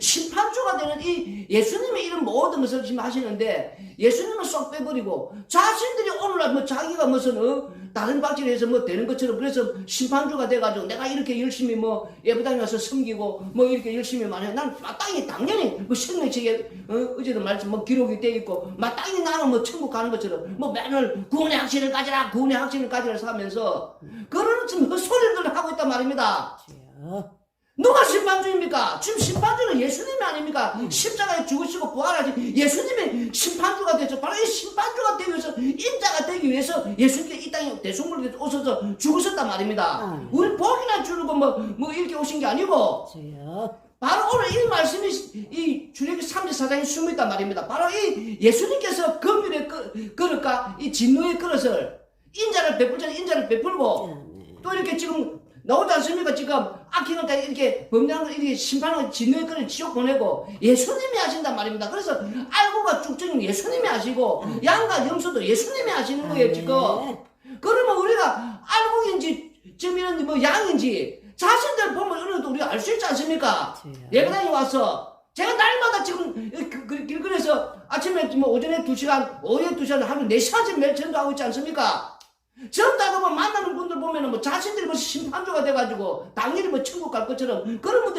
심판주가 되는 이 예수님의 이런 모든 것을 지금 하시는데 예수님은 쏙 빼버리고 자신들이 오늘날 뭐 자기가 무슨 어? 다른 박질에서 뭐 되는 것처럼 그래서 심판주가 돼가지고 내가 이렇게 열심히 뭐 예배당에 가서 섬기고 뭐 이렇게 열심히 말해 난 마땅히 당연히 뭐 성경책에 어? 어제도 말씀 뭐 기록이 돼 있고 마땅히 나는 뭐 천국 가는 것처럼 뭐 맨날 구원의 확신을 가지라 구원의 확신을 가지라 하면서 그런 지금 헛소리를 하고 있단 말입니다. 누가 심판주입니까? 지금 심판주는 예수님이 아닙니까? 십자가에 죽으시고 부활하신 예수님이 심판주가 되죠. 바로 이 심판주가 되기 위해서 인자가 되기 위해서 예수님께 이 땅에 대속물로 오셔서 죽으셨단 말입니다. 음. 우리 복이나 주고 뭐, 뭐 이렇게 오신 게 아니고 주여. 바로 오늘 이 말씀이 이 주례기 3제4장에 숨어 있단 말입니다. 바로 이 예수님께서 그- 그릇과 이 진노의 그릇을 인자를 베풀 전에 인자를 베풀고 아멘. 또 이렇게 지금 나오지 않습니까? 지금 악행을 다 이렇게 범죄하는 거 이렇게 심판하고 진노의 끈을 지옥 보내고 예수님이 하신단 말입니다. 그래서 알고가 쭉정은 예수님이 하시고 양과 염소도 예수님이 하시는 거예요 지금. 그러면 우리가 알고인지 지금 이런 뭐 양인지 자신들 보면 어느 정도 우리가 알 수 있지 않습니까? 주여. 예배당에 와서 제가 날마다 지금 그- 그- 길거리에서 아침에 뭐 오전에 2시간, 오후에 2시간 하루 4시간씩 매일 전도하고 있지 않습니까? 전도하다 보면 만나는 분들 보면은 뭐 자신들이 뭐 심판주가 돼가지고 당연히 뭐 천국 갈 것처럼 그런 분들